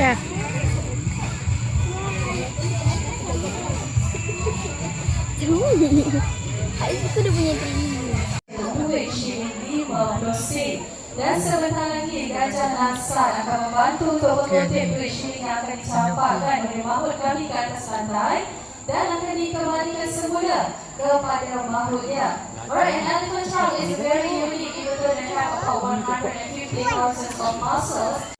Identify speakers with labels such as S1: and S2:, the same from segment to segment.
S1: tahu.
S2: Aisyah.
S3: Aku dah punya.
S4: Dan sebentar lagi Gajah Nasar akan membantu untuk mengutip bridge yang akan dicampakkan oleh makhluk kami ke atas lantai dan akan dikembalikan semula kepada makhluknya. Alright, an elephant trunk is very unique even though they have about 150,000 of muscles.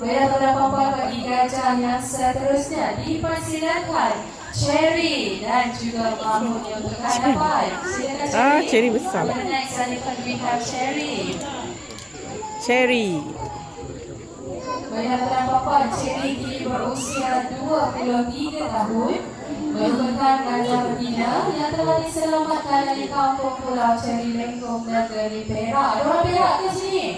S4: Baiklah tuan puan bagi gajah yang seterusnya dipersilakan Cherry dan juga Mahmud yang untuk ke hadapan. Silakan Cherry.
S2: Ah, Cherry besar.
S4: For the next elephant we have Cherry.
S2: Cherry.
S4: Baiklah tuan puan, Cherry kini berusia 23 tahun. Merupakan gajah betina yang telah diselamatkan dari kampung pulau Cherry Lengkong negeri Perak. Ada orang Perak ke sini?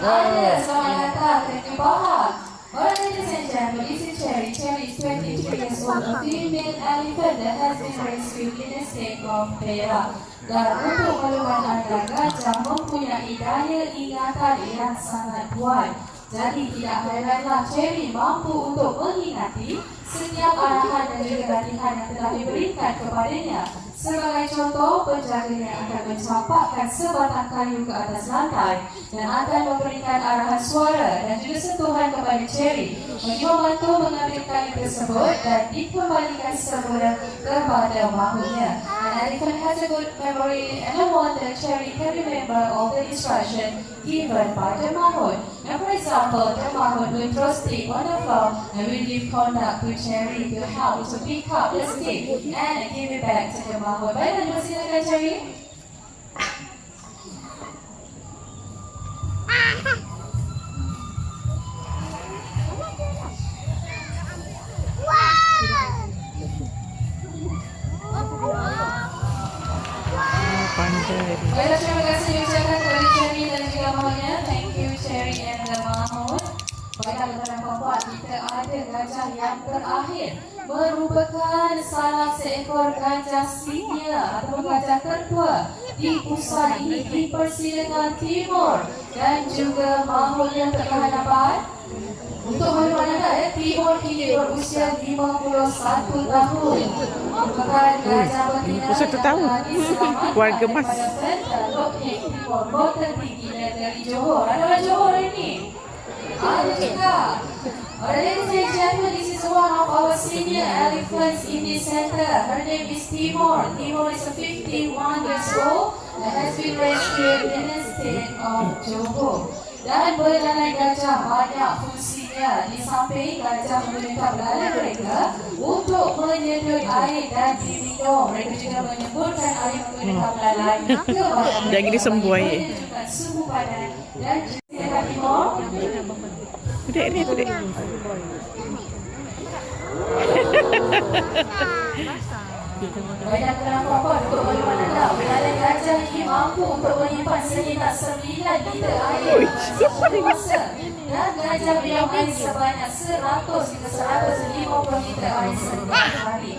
S4: Datang. Thank you, Pak. Alright, ladies and gentlemen, is Cherry. Cherry is 23 years old, a female elephant that has been rescued in the state of Perak. Dan untuk keluhan anda, gajah mempunyai daya ingatan yang sangat kuat. Jadi tidak heranlah Cherry mampu untuk mengingati setiap arahan dan juga latihan yang telah diberikan kepadanya. Sebagai contoh, penjaganya akan mencampakkan sebatang kayu ke atas lantai dan akan memberikan arahan suara dan juga sentuhan kepada Cherry bagi membantu mengambil kayu tersebut dan dikembalikan semula kepada makhluknya. An elephant has a good memory and no wonder Cherry can remember all the instruction given by the mahut. Now, for example, the mahut will throw stick on the floor and will give conduct to Cherry to help to pick up the stick and give it back to the mahut. Baiklah, terima silakan Cherry. Baiklah, terima kasih diucapkan kepada gajah yang terakhir merupakan salah seekor gajah senior atau gajah tertua di pusat ini di Persidangan Timur dan juga mahut yang terhadapan. Untuk maklumat anda, eh, Timur kini berusia 51 tahun. Merupakan gajah betina
S2: 51 tahun.
S4: yang diselamatkan
S2: Keluarga emas.
S4: daripada Center Loknik Timur Kota Tinggi Negeri Johor. Ada orang Johor Ada juga. Ladies and gentlemen, this is one of our senior elephants in this center. Her name is Timor. Timor is a 51 years old has been rescued in
S2: Jangan
S4: mereka
S2: disembuh
S4: bagi
S2: air.
S4: menunjukkan suhu badan dan juga Timor.
S2: Duduk ni, duduk.
S4: Banyak kenapa apa? Untuk maklumat anda Belalai gajah ini mampu untuk menyimpan sekitar 9 liter air. Satu masa Dan gajah minum air sebanyak 100 hingga 150 liter air setiap hari.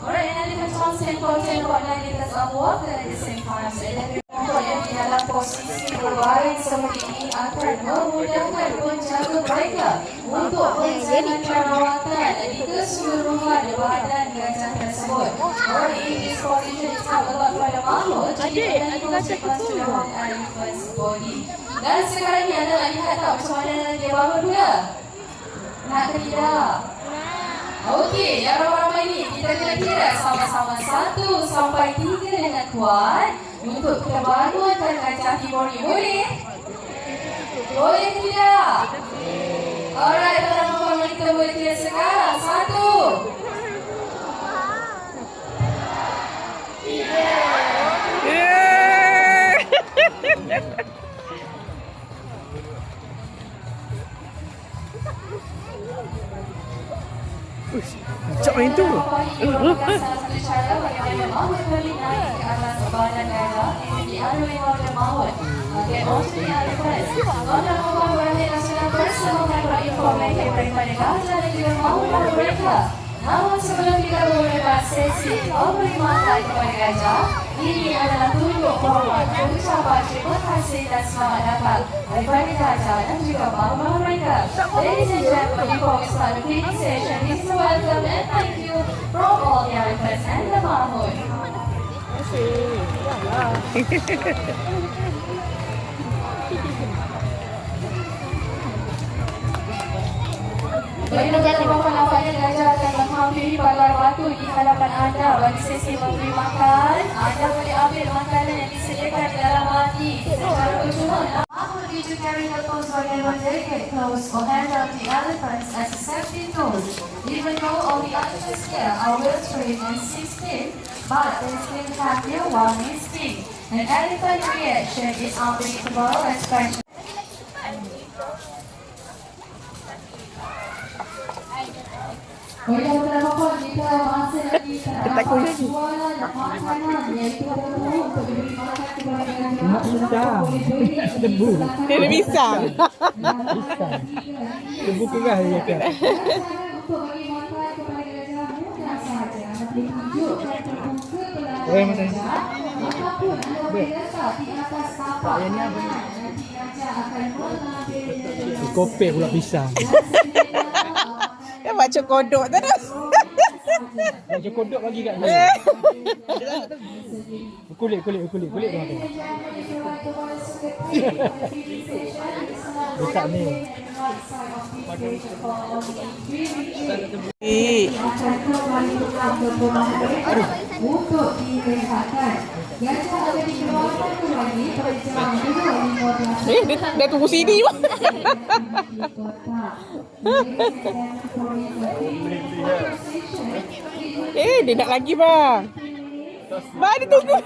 S4: Alright, and elephant trunks can contain about 9 liters of water at the same time So elephant untuk yang di dalam posisi berbaring seperti ini akan memudahkan penjaga mereka untuk menjalankan perawatan di keseluruhan badan gajah tersebut. Or in this position is not a lot pada makhluk, jadi dikonsentrasi to the whole elephant's body. Dan sekarang ni anda nak lihat tak macam mana dia bangun pula? Nak ke tidak? Okey, yang ramai-ramai ini kita kena kira sama-sama satu sampai tiga dengan kuat untuk kita bangunkan gajah timur ni. Boleh? Boleh tidak? Alright, teman-teman kita boleh kira sekarang. Satu.
S2: Macam main tu.
S4: Namun sebelum kita memulai sesi memberi makan kepada gajah, ini adalah tunjuk hormat dan ucapan terima kasih dan selamat datang daripada gajah dan juga mama mereka. Ladies and gentlemen, before we start the feeding session, this is a welcome and thank you from all the elephants and the mahmoud. Bagaimana bapak nampaknya gajah menghampiri pagar batu di hadapan anda bagi sesi memberi makan. Anda boleh ambil makanan yang disediakan dalam mati secara percuma. You carry the tools bagaimana delicate clothes or hand out the elephants as a safety tools. Even though all the elephants here are well trained and sixteen, but they still have their one instinct. An elephant reaction is unpredictable and special. Gajah.
S1: Nak pisang. Debu.
S2: Dia pisang.
S1: Debu keras dia kan. Oh,
S4: akan mengambil
S1: Kopek pula pisang.
S2: Macam kodok terus.
S1: Macam kodok bagi kat saya. Kulit, kulit, kulit, kulit tu makan. Dekat ni.
S4: Mereka untuk direhatkan. Gajah akan dikeluarkan kembali pada jam 2.15
S2: eh dia, dia tunggu sini pun. Eh, dia nak lagi bang. Bang, dia tunggu.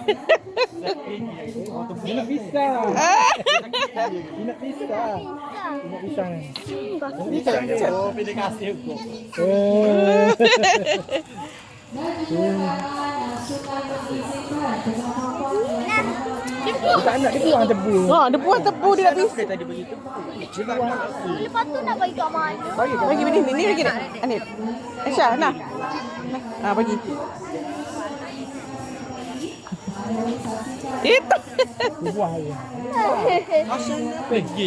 S1: Dia nak pisang.
S2: Ah.
S1: Dia nak pisang. Dia nak pisang ni. Pisang je. Oh, pilih kasih hukum. Dia tak nak dia buang tebu.
S2: Ha, dia buat tepu dia nak pisang.
S3: Lepas tu nak bagi kat mak dia.
S2: Bagi bagi ni, ni lagi nak. Anil. Aisyah, nah. Ah, bagi. Itu.
S1: Dia buang je. Pergi.